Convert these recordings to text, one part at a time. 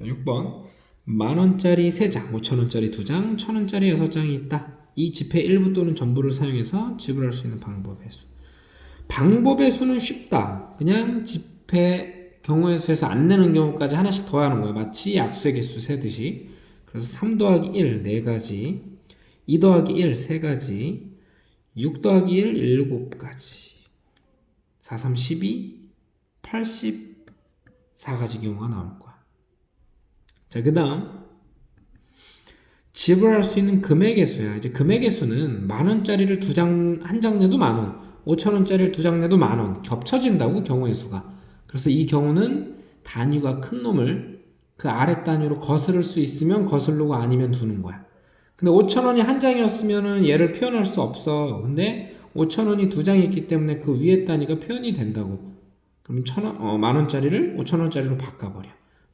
6번 만원짜리 3장, 5천원짜리 2장, 1천원짜리 6장이 있다. 이 지폐 일부 또는 전부를 사용해서 지불할 수 있는 방법의 수. 방법의 수는 쉽다. 그냥 지폐 경우의 수에서 안 내는 경우까지 하나씩 더하는 거예요. 마치 약수의 개수 세듯이. 그래서 3 더하기 1, 4가지, 2 더하기 1, 3가지, 6 더하기 1, 7가지, 4, 3, 12, 84가지 경우가 나올 거야. 자, 그 다음, 지불할 수 있는 금액의 수야. 이제 금액의 수는 만 원짜리를 두 장, 한 장 내도 만 원, 5천 원짜리를 두 장 내도 만 원, 겹쳐진다고 경우의 수가. 그래서 이 경우는 단위가 큰 놈을 그 아래 단위로 거스를 수 있으면 거슬르고 아니면 두는 거야. 근데 5천 원이 한 장이었으면은 얘를 표현할 수 없어. 근데 5천 원이 두 장이 있기 때문에 그 위에 단위가 표현이 된다고. 그럼 천 원, 어, 만 원짜리를 5천 원짜리로 바꿔버려.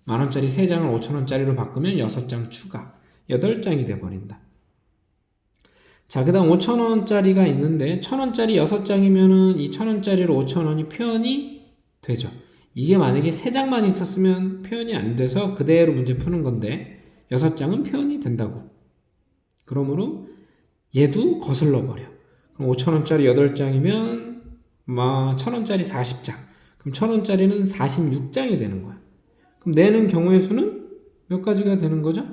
만 원짜리 세 장을 5천 원짜리로 바꾸면 여섯 장 추가. 여덟 장이 돼버린다. 자, 그 다음 5천 원짜리가 있는데 천 원짜리 여섯 장이면은 이천 원짜리로 5천 원이 표현이 되죠. 이게 만약에 세 장만 있었으면 표현이 안 돼서 그대로 문제 푸는 건데 여섯 장은 표현이 된다고. 그러므로 얘도 거슬러 버려. 그럼 5천 원짜리 8장이면 뭐 1,000원짜리 40장. 그럼 1,000원짜리는 46장이 되는 거야. 그럼 내는 경우의 수는 몇 가지가 되는 거죠?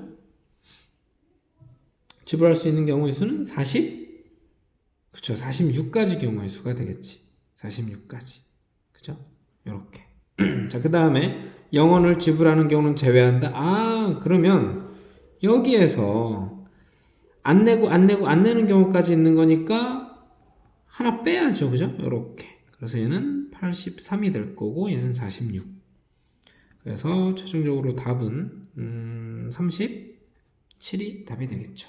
지불할 수 있는 경우의 수는 40 그쵸 46가지 경우의 수가 되겠지. 46가지. 그죠? 요렇게. 자, 그 다음에 영원을 지불하는 경우는 제외한다. 아, 그러면 여기에서 안 내고 안 내고 안 내는 경우까지 있는 거니까 하나 빼야죠. 그죠? 요렇게. 그래서 얘는 83이 될 거고 얘는 46. 그래서 최종적으로 답은 음, 37이 답이 되겠죠.